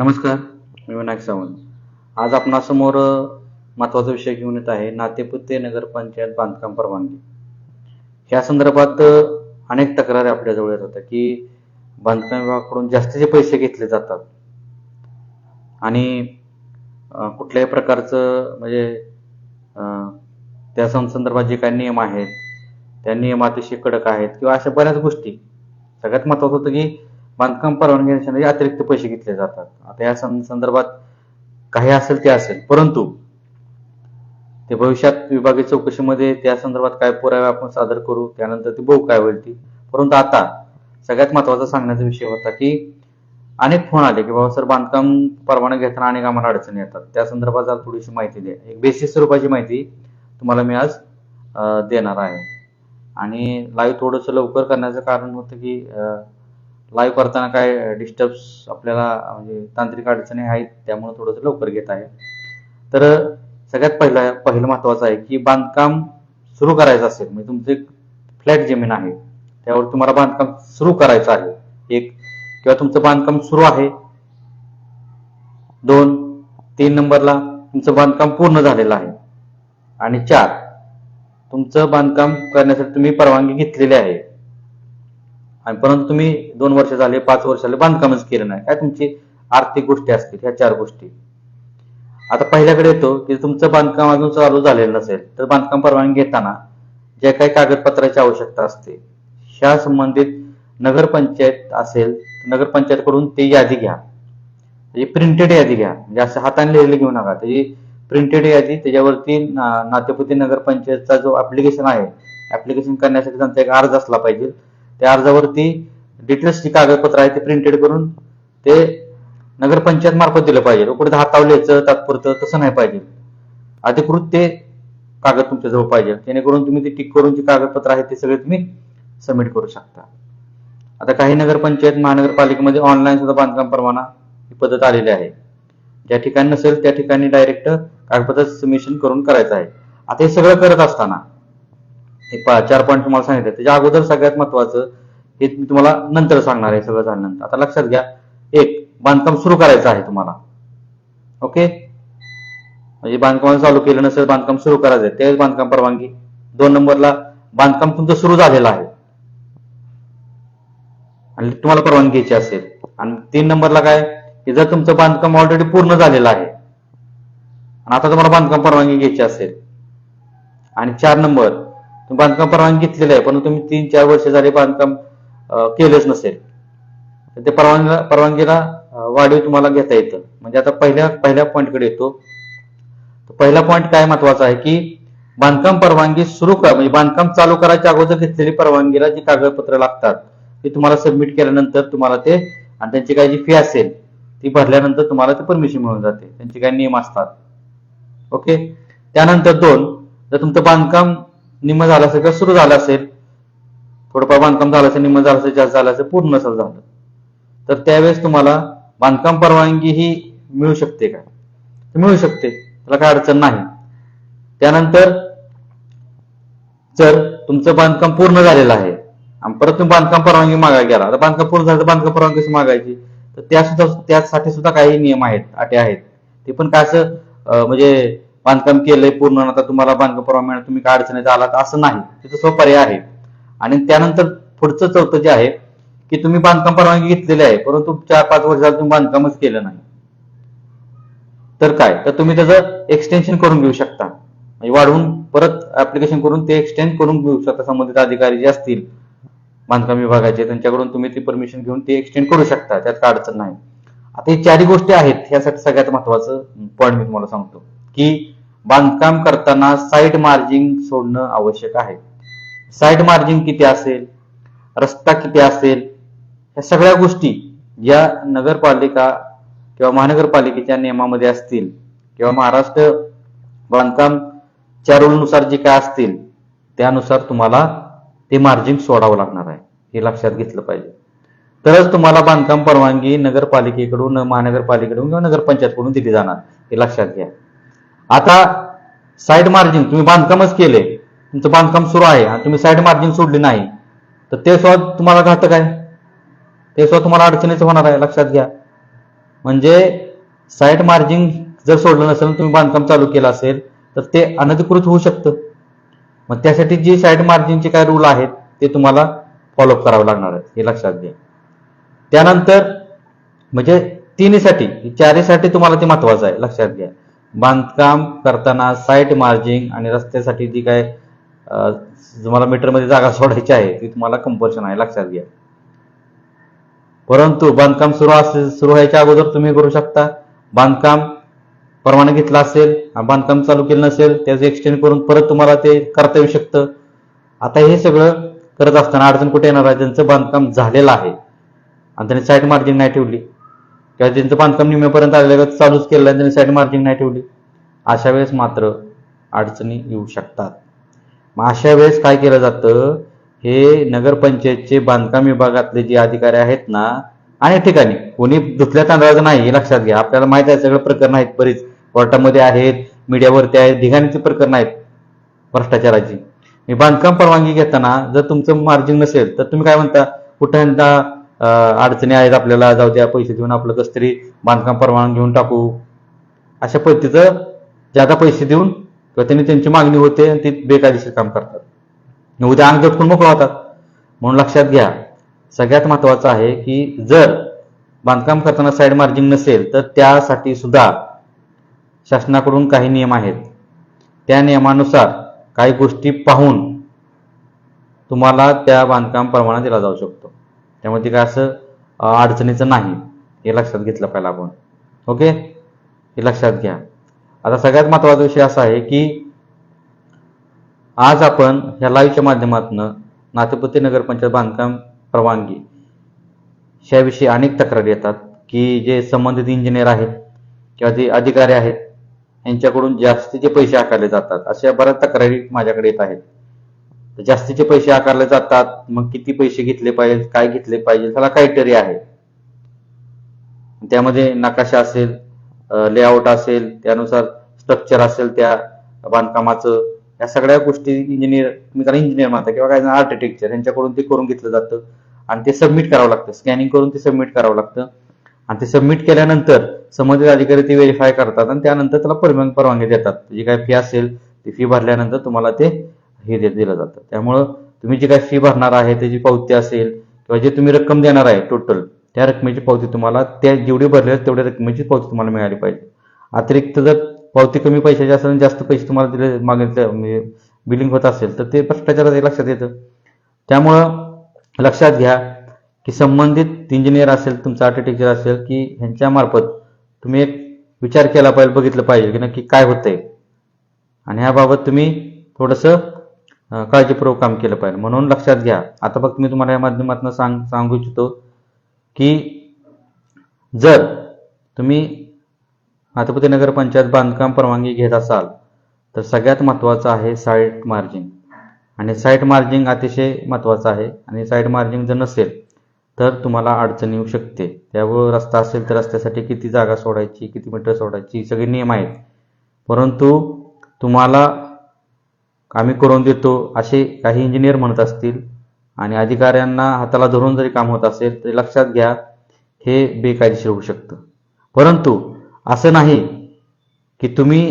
नमस्कार मी विनायक सावंत. आज आपणासमोर महत्त्वाचा महत्त्वाचा विषय घेऊन येत आहे नातेपुते नगरपंचायत बांधकाम परवानगी. ह्या संदर्भात अनेक तक्रारी आपल्याजवळ येत होत्या की बांधकाम विभागाकडून जास्तीचे पैसे घेतले जातात. आणि कुठल्याही प्रकारचं म्हणजे त्या सं- संदर्भात जे काही नियम आहेत त्या नियम अतिशय कडक आहेत किंवा अशा बऱ्याच गोष्टी. सगळ्यात महत्त्वाचं होतं की बांधकाम परवानगी घेण्यासाठी अतिरिक्त पैसे घेतले जातात. आता या संदर्भात काही असेल ते असेल. परंतु ते भविष्यात विभागीय चौकशीमध्ये त्या संदर्भात काय पुरावे आपण सादर करू त्यानंतर ती बहु काय होईल ती. परंतु आता सगळ्यात महत्त्वाचा सांगण्याचा विषय होता की अनेक फोन आले की बाबा सर बांधकाम परवाना घेताना अनेक आम्हाला अडचणी येतात. त्या संदर्भात जर थोडीशी माहिती द्या. एक बेसिक स्वरूपाची माहिती तुम्हाला मी आज देणार आहे. आणि लाईव्ह थोडंसं लवकर करण्याचं कारण होतं की लाईव्ह करताना काय डिस्टर्ब्स आपल्याला म्हणजे तांत्रिक अडचणी आहेत त्यामुळे थोडंसं लवकर घेत आहे. तर सगळ्यात पहिला पहिलं महत्त्वाचं आहे की बांधकाम सुरू करायचं असेल म्हणजे तुमचं एक फ्लॅट जमीन आहे त्यावर तुम्हाला बांधकाम सुरू करायचं आहे. एक किंवा तुमचं बांधकाम सुरू आहे. दोन तीन नंबरला तुमचं बांधकाम पूर्ण झालेलं आहे. आणि चार तुमचं बांधकाम करण्यासाठी तुम्ही परवानगी घेतलेली आहे. आणि परंतु तुम्ही दोन वर्ष झाले पाच वर्ष झाले बांधकामच केलं नाही. काय तुमची आर्थिक गोष्टी असतील ह्या चार गोष्टी. आता पहिल्याकडे येतो की तुमचं बांधकाम अजून चालू झालेलं नसेल तर बांधकाम परवानगी घेताना ज्या काही कागदपत्राची आवश्यकता असते ह्या संबंधित नगरपंचायत असेल नगरपंचायतकडून ते यादी घ्या. म्हणजे प्रिंटेड यादी घ्या. म्हणजे असं हाताने लिहिलेलं घेऊ नका. त्याची प्रिंटेड यादी त्याच्यावरती नातेपुती नगरपंचायतचा जो ऍप्लिकेशन आहे ऍप्लिकेशन करण्यासाठी त्यांचा एक अर्ज असला पाहिजे. त्या अर्जावरती डिटेल्सची कागदपत्र आहे ते प्रिंटेड करून ते नगरपंचायत मार्फत दिलं पाहिजे. कुठे हातावल्याचं लिहायचं तात्पुरतं तसं नाही पाहिजे. अधिकृत ते कागद तुमच्या जवळ पाहिजे. जेणेकरून तुम्ही ते टिक करून जे कागदपत्र आहेत ते सगळे तुम्ही सबमिट करू शकता. आता काही नगरपंचायत महानगरपालिकेमध्ये ऑनलाईन सुद्धा बांधकाम परवाना ही पद्धत आलेली आहे. ज्या ठिकाणी नसेल त्या ठिकाणी डायरेक्ट कागदपत्र सबमिशन करून करायचं आहे. आता हे सगळं करत असताना हे पा चार पॉईंट तुम्हाला सांगितले. त्याच्या अगोदर सगळ्यात महत्वाचं हे मी तुम्हाला नंतर सांगणार आहे सगळं झाल्यानंतर आता लक्षात घ्या. एक बांधकाम सुरू करायचं आहे तुम्हाला. ओके? म्हणजे बांधकाम चालू केलं नसेल बांधकाम सुरू करायचं आहे. तेच बांधकाम परवानगी. दोन नंबरला बांधकाम तुमचं सुरू झालेलं आहे. आणि तुम्हाला परवानगी घ्यायची असेल. आणि तीन नंबरला काय? की जर तुमचं बांधकाम ऑलरेडी पूर्ण झालेलं आहे. आणि आता तुम्हाला बांधकाम परवानगी घ्यायची असेल. आणि चार नंबर बांधकाम परवानगी घेतलेली आहे पण तुम्ही तीन चार वर्ष झाले बांधकाम केलंच नसेल. तर ते परवानगीला परवानगीला वाढीव तुम्हाला घेता येतं. म्हणजे आता पहिल्या पहिल्या पॉईंटकडे येतो. तर पहिला पॉईंट काय महत्त्वाचा आहे की बांधकाम परवानगी सुरू करा म्हणजे बांधकाम चालू करायच्या अगोदर घेतलेली परवानगीला जी कागदपत्र लागतात ती तुम्हाला सबमिट केल्यानंतर तुम्हाला ते आणि त्यांची काही जी फी असेल ती भरल्यानंतर तुम्हाला ते परमिशन मिळून जाते. त्यांचे काही नियम असतात. ओके? त्यानंतर दोन जर तुमचं बांधकाम निम्म झालं असेल किंवा सुरू झालं असेल थोडंफार बांधकाम झालं असेल निम्म झालं असेल जास्त झालं असेल पूर्ण नसेल झालं. तर त्यावेळेस तुम्हाला बांधकाम परवानगी ही मिळू शकते का? मिळू शकते. त्याला काय अडचण नाही. त्यानंतर जर तुमचं बांधकाम पूर्ण झालेलं आहे आणि परत तुम्ही बांधकाम परवानगी मागायला गेला तर बांधकाम पूर्ण झालं तर बांधकाम परवानगी कशी मागायची? तर त्या सुद्धा त्यासाठी सुद्धा काही नियम आहेत अटी आहेत. ते पण काय असं म्हणजे बांधकाम केलंय पूर्ण आता तुम्हाला बांधकाम परवा मिळणार तुम्ही काय अडचणीत आलात असं नाही. तिथं स्व पर्याय आहे. आणि त्यानंतर पुढचं चौथं जे आहे की तुम्ही बांधकाम परवानगी घेतलेली आहे परंतु चार पाच वर्ष झालं तुम्ही बांधकामच केलं नाही. तर काय? तर तुम्ही त्याचं एक्सटेन्शन करून घेऊ शकता. म्हणजे वाढवून परत ऍप्लिकेशन करून ते एक्सटेंड करून घेऊ शकता. संबंधित अधिकारी जे असतील बांधकाम विभागाचे त्यांच्याकडून तुम्ही ती परमिशन घेऊन ते एक्सटेंड करू शकता. त्यात काय अडचण नाही. आता हे चारही गोष्टी आहेत ह्यासाठी सगळ्यात महत्वाचं पॉईंट मी तुम्हाला सांगतो. की बांधकाम करताना साईड मार्जिन सोडणं आवश्यक आहे. साईड मार्जिन किती असेल? रस्ता किती असेल? ह्या सगळ्या गोष्टी या नगरपालिका किंवा महानगरपालिकेच्या नियमामध्ये असतील किंवा महाराष्ट्र बांधकाम च्या रूलनुसार जे काय असतील त्यानुसार तुम्हाला ते मार्जिन सोडावं लागणार आहे. हे लक्षात घेतलं पाहिजे. तरच तुम्हाला बांधकाम परवानगी नगरपालिकेकडून महानगरपालिकेकडून किंवा नगरपंचायतकडून दिली जाणार. हे लक्षात घ्या. आता साईड मार्जिन तुम्ही बांधकामच केले. तुमचं बांधकाम सुरू आहे आणि तुम्ही साईड मार्जिन सोडली नाही. तर ते सुद्धा तुम्हाला घातक आहे. ते सुद्धा तुम्हाला अडचणीचं होणार आहे लक्षात घ्या. म्हणजे साईट मार्जिन जर सोडलं नसेल तुम्ही बांधकाम चालू केलं असेल तर ते अनधिकृत होऊ शकतं. मग त्यासाठी जी साईट मार्जिनचे काय रूल आहेत ते तुम्हाला फॉलोअप करावं लागणार आहे हे लक्षात घ्या. त्यानंतर म्हणजे तिन्हीसाठी चारीसाठी तुम्हाला ते महत्वाचं आहे लक्षात घ्या. बांधकाम करताना साईट मार्जिन आणि रस्त्यासाठी जी काय तुम्हाला मीटरमध्ये जागा सोडायची आहे ती तुम्हाला कंपल्शन आहे लक्षात घ्या. परंतु बांधकाम सुरू असेल सुरू व्हायच्या अगोदर तुम्ही करू शकता. बांधकाम परवाना घेतला असेल बांधकाम चालू केलं नसेल त्याचं एक्सचेंज करून परत तुम्हाला ते करता येऊ शकतं. आता हे सगळं करत असताना अडचण कुठे येणार आहे? त्यांचं बांधकाम झालेलं आहे. आणि त्यांनी साईट मार्जिन नाही ठेवली. किंवा ज्यांचं बांधकाम निम्म्यापर्यंत आलेलं चालूच केलं आणि त्यांनी साईड मार्जिन नाही ठेवली. अशा वेळेस मात्र अडचणी येऊ शकतात. मग अशा वेळेस काय केलं जातं? हे नगरपंचायतचे बांधकाम विभागातले जे अधिकारी आहेत ना अनेक ठिकाणी. कोणी दुसऱ्या तांदळाचं नाही हे लक्षात घ्या. आपल्याला माहीत आहे सगळं प्रकरण आहेत बरीच. कोर्टामध्ये आहेत मीडियावरती आहेत ढिगाणीचे प्रकरण आहेत भ्रष्टाचाराची. मी बांधकाम परवानगी घेताना जर तुमचं मार्जिन नसेल तर तुम्ही काय म्हणता? कुठं अडचणी आहेत आपल्याला जाऊ द्या पैसे देऊन आपलं कसं तरी बांधकाम परवाना घेऊन टाकू. अशा पद्धतीचं ज्यादा पैसे देऊन किंवा त्यांनी त्यांची मागणी होते आणि ते बेकायदेशीर काम करतात. उद्या अंग झटकून मोकळं होतात? म्हणून लक्षात घ्या सगळ्यात महत्वाचं आहे की जर बांधकाम करताना साईड मार्जिन नसेल तर त्यासाठी सुद्धा शासनाकडून काही नियम आहेत. त्या नियमानुसार काही गोष्टी पाहून तुम्हाला त्या बांधकाम परवाना दिला जाऊ शकतो. त्यामुळे ते काय असं अडचणीचं नाही. हे लक्षात घेतलं पाहिजे आपण. ओके? हे लक्षात घ्या. आता सगळ्यात महत्त्वाचा विषय असा आहे की आज आपण ह्या लाईव्हच्या माध्यमातून नातेपुती नगरपंचायत बांधकाम परवानगी याविषयी अनेक तक्रारी येतात की जे संबंधित इंजिनियर आहेत किंवा जे अधिकारी आहेत यांच्याकडून जास्तीचे पैसे आकारले जातात. अशा बऱ्याच तक्रारी माझ्याकडे येत आहेत. तर जास्तीचे पैसे आकारले जातात. मग किती पैसे घेतले पाहिजे काय घेतले पाहिजे त्याला क्रायटेरिया आहे. त्यामध्ये नकाशा असेल लेआउट असेल त्यानुसार स्ट्रक्चर असेल त्या बांधकामाचं. या सगळ्या गोष्टी इंजिनियर तुम्ही त्याला इंजिनियर म्हणता किंवा काय आर्किटेक्चर यांच्याकडून ते करून घेतलं जातं. आणि ते सबमिट करावं लागतं. स्कॅनिंग करून ते सबमिट करावं लागतं. आणि ते सबमिट केल्यानंतर संबंधित अधिकारी ते व्हेरीफाय करतात आणि त्यानंतर त्याला परवानगी देतात. जी काय फी असेल ती फी भरल्यानंतर तुम्हाला ते हे दिलं जातं. त्यामुळं तुम्ही जी काय फी भरणार आहे त्याची पावती असेल किंवा जे तुम्ही रक्कम देणार आहे टोटल त्या रकमेची पावती तुम्हाला त्या जेवढी भरली आहे तेवढ्या रकमेची पावती तुम्हाला मिळाली पाहिजे. अतिरिक्त जर पावती कमी पैशाची असेल आणि जास्त पैसे तुम्हाला दिले मागितले म्हणजे बिलिंग होत असेल तर ते भ्रष्टाचाराचं लक्षात येतं. त्यामुळं लक्षात घ्या की संबंधित इंजिनियर असेल तुमचा आर्किटेक्चर असेल की ह्यांच्यामार्फत तुम्ही एक विचार केला पाहिजे बघितलं पाहिजे की नक्की काय होतंय. आणि ह्याबाबत तुम्ही थोडंसं काळजीपूर्वक काम केलं पाहिजे. म्हणून लक्षात घ्या. आता फक्त मी तुम्हाला या माध्यमातून सांग सांगू इच्छितो की जर तुम्ही नाथपती नगर पंचायत बांधकाम परवानगी घेत असाल तर सगळ्यात महत्त्वाचं आहे साईट मार्जिन आणि साईट मार्जिन अतिशय महत्त्वाचं आहे. आणि साईट मार्जिन जर नसेल तर तुम्हाला अडचण येऊ शकते. त्यावर रस्ता असेल तर रस्त्यासाठी किती जागा सोडायची किती मीटर सोडायची सगळे नियम आहेत. परंतु तुम्हाला आम्ही करून देतो असे काही इंजिनियर म्हणत असतील. आणि अधिकाऱ्यांना हाताला धरून जरी काम होत असेल तरी लक्षात घ्या हे बेकायदेशीर होऊ शकतं. परंतु असं नाही की तुम्ही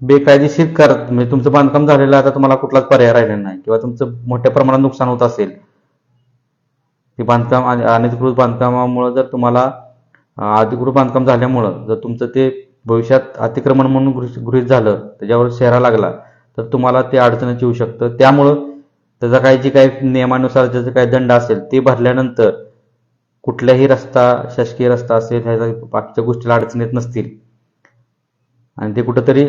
बेकायदेशीर कर म्हणजे तुमचं बांधकाम झालेलं आहे आता तुम्हाला कुठलाच पर्याय राहिलेला नाही किंवा तुमचं मोठ्या प्रमाणात नुकसान होत असेल ते बांधकाम आणि अनधिकृत बांधकामामुळं जर तुम्हाला अधिकृत बांधकाम झाल्यामुळं जर तुमचं ते भविष्यात अतिक्रमण म्हणून गृहीत झालं त्याच्यावर शेरा लागला तर तुम्हाला ते अडचणीच येऊ शकतं. त्यामुळं त्याचा काही जे काही नियमानुसार ज्याचा काही दंड असेल ते भरल्यानंतर कुठल्याही रस्ता शासकीय रस्ता असेल ह्याचा बाकीच्या गोष्टीला अडचण येत नसतील. आणि ते कुठंतरी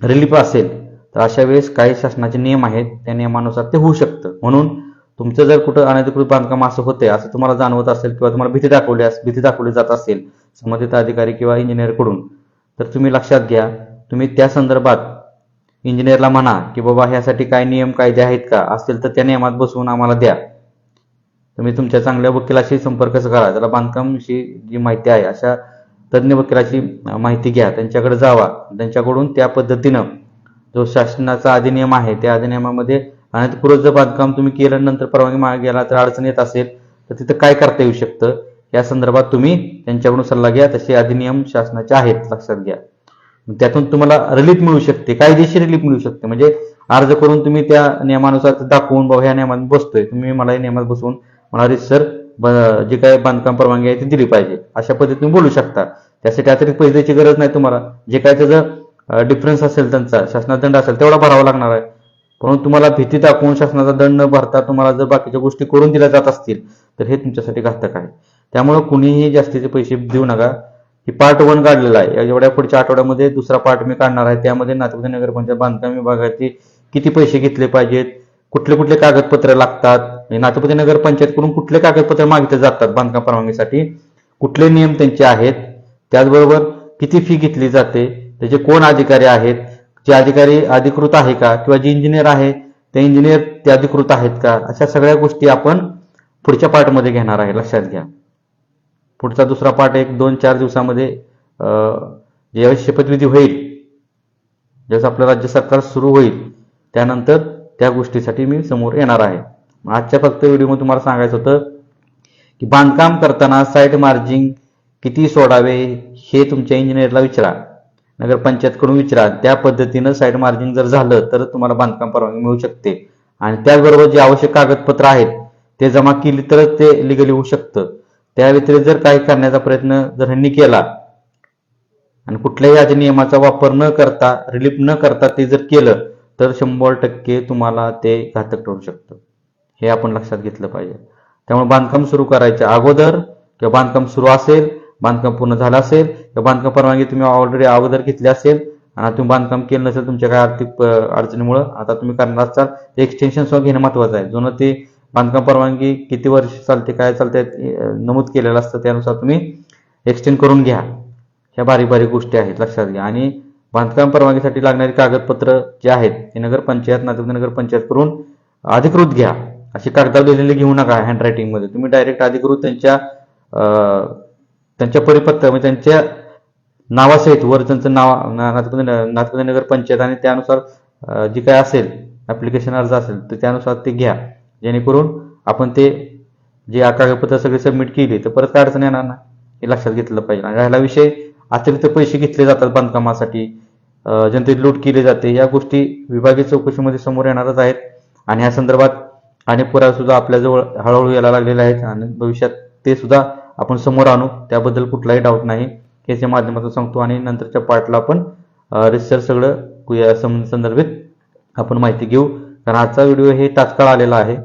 रिलीफ असेल तर अशा वेळेस काही शासनाचे नियम आहेत त्या नियमानुसार ते होऊ शकतं. म्हणून तुमचं जर कुठं अनधिकृत बांधकाम असं होते असं तुम्हाला जाणवत असेल किंवा तुम्हाला भीती दाखवली भीती दाखवली जात असेल संबंधित अधिकारी किंवा इंजिनियरकडून तर तुम्ही लक्षात घ्या. तुम्ही त्या संदर्भात इंजिनियरला म्हणा की बाबा ह्यासाठी काय नियम कायदे आहेत का? असतील तर त्या नियमात बसवून आम्हाला द्या. तुम्ही तुमच्या चांगल्या वकिलाशी संपर्क करा. त्याला बांधकामविषयी जी माहिती आहे अशा तज्ज्ञ वकिलाची माहिती घ्या. त्यांच्याकडे जावा. त्यांच्याकडून त्या पद्धतीनं जो शासनाचा अधिनियम आहे त्या अधिनियमामध्ये अनधिकृत जर बांधकाम तुम्ही केल्यानंतर परवानगी मागे गेला तर अडचण येत असेल तर तिथं काय करता येऊ शकतं? या संदर्भात तुम्ही त्यांच्याकडून सल्ला घ्या. तसे अधिनियम शासनाचे आहेत लक्षात घ्या. त्यातून तुम्हाला रिलीफ मिळू शकते कायदेशीर रिलीफ मिळू शकते. म्हणजे अर्ज करून तुम्ही त्या नियमानुसार दाखवून बाबा ह्या नियमात बसतोय तुम्ही मला या नियमात बसवून मला रिसर जे काय बांधकाम परवानगी आहे ती दिली पाहिजे. अशा पद्धतीने बोलू शकता. त्यासाठी अतिरिक्त पैसे द्यायची गरज नाही तुम्हाला. जे काय त्याचं डिफरन्स असेल त्यांचा शासनाचा दंड असेल तेवढा भरावा लागणार आहे. परंतु तुम्हाला भीती दाखवून शासनाचा दंड न भरता तुम्हाला जर बाकीच्या गोष्टी करून दिल्या जात असतील तर हे तुमच्यासाठी घातक आहे. त्यामुळे कुणीही जास्तीचे पैसे देऊ नका. ही पार्ट वन काढलेला आहे. एवढ्या पुढच्या आठवड्यामध्ये दुसरा पार्ट मी काढणार आहे. त्यामध्ये नागपूर नगरपंचायत बांधकाम विभागाचे किती पैसे घेतले पाहिजेत? कुठले कुठले कागदपत्र लागतात? म्हणजे नाथपती नगर पंचायतकडून कुठले कागदपत्र मागितले जातात बांधकाम परवानगीसाठी? कुठले नियम त्यांचे आहेत? त्याचबरोबर किती फी घेतली जाते? त्याचे कोण अधिकारी आहेत? जे अधिकारी अधिकृत आहे का? किंवा जे इंजिनियर आहे ते इंजिनियर ते अधिकृत आहेत का? अशा सगळ्या गोष्टी आपण पुढच्या पार्टमध्ये घेणार आहे. लक्षात घ्या. पुढचा दुसरा पाठ एक दोन चार दिवसामध्ये ज्यावेळेस शपथविधी होईल ज्यावेळेस आपलं राज्य सरकार सुरू होईल त्यानंतर त्या गोष्टीसाठी मी समोर येणार आहे. आजच्या फक्त व्हिडिओमध्ये तुम्हाला सांगायचं होतं की बांधकाम करताना साईट मार्जिंग किती सोडावे हे तुमच्या इंजिनियरला विचारा. नगरपंचायतकडून विचारा. त्या पद्धतीनं साईट मार्जिंग जर झालं तर तुम्हाला बांधकाम परवानगी मिळू शकते. आणि त्याचबरोबर जे आवश्यक कागदपत्र आहेत ते जमा केली तरच ते लिगली होऊ शकतं. त्या व्यतिरिक्त जर काही करण्याचा प्रयत्न जर ह्यांनी केला आणि कुठल्याही अधिनियमाचा वापर न करता रिलीफ न करता ते जर केलं तर शंभर टक्के तुम्हाला ते घातक ठरू शकतं. हे आपण लक्षात घेतलं पाहिजे. त्यामुळे बांधकाम सुरू करायच्या अगोदर किंवा बांधकाम सुरू असेल बांधकाम पूर्ण झालं असेल किंवा बांधकाम परवानगी तुम्ही ऑलरेडी अगोदर घेतली असेल आणि तुम्ही बांधकाम केलं नसेल तुमच्या काय आर्थिक अडचणीमुळे अडचणीमुळं आता तुम्ही करणार असाल ते एक्सटेन्शन सुद्धा घेणं महत्वाचं आहे. जुनं ते बांधकाम परवानगी किती वर्ष चालते काय चालते नमूद केलेलं असतं त्यानुसार तुम्ही एक्सटेंड करून घ्या. ह्या बारीक बारीक गोष्टी आहेत लक्षात घ्या. आणि बांधकाम परवानगीसाठी लागणारी कागदपत्र जे आहेत ते नगरपंचायत नगर नगरपंचायत करून अधिकृत घ्या. अशी कागदावर दिलेली घेऊ नका हँडरायटिंगमध्ये तुम्ही डायरेक्ट अधिकृत त्यांच्या त्यांच्या परिपत्र म्हणजे त्यांच्या नावासहित वर त्यांचं नाव नागपूर नागपूर नगर पंचायत आणि त्यानुसार जी काय असेल ऍप्लिकेशन अर्ज असेल तर त्यानुसार ते घ्या. जेणेकरून आपण ते जे कागदपत्र सगळे सबमिट केली तर परत काय अडचण येणार ना? हे लक्षात घेतलं पाहिजे. आणि राहिला विषय अतिरिक्त पैसे घेतले जातात बांधकामासाठी. जनतेत लूट केली जाते. या गोष्टी विभागीय चौकशीमध्ये समोर येणारच आहेत. आणि या संदर्भात अनेक पुरावे सुद्धा आपल्याजवळ हळूहळू यायला लागलेले आहेत. आणि भविष्यात ते सुद्धा आपण समोर आणू. त्याबद्दल कुठलाही डाऊट नाही. याच्या माध्यमातून सांगतो. आणि नंतरच्या पार्टला आपण रिसर्च सगळं या सं- संदर्भित आपण माहिती घेऊ. कारण आजचा व्हिडिओ हे तात्काळ आलेला आहे.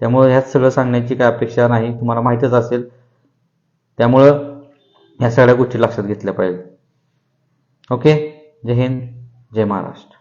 त्यामुळं ह्यात सगळं सांगण्याची काय अपेक्षा नाही तुम्हाला माहीतच असेल. त्यामुळं ह्या सगळ्या गोष्टी लक्षात घेतल्या पाहिजे. ओके? जय हिंद जय महाराष्ट्र.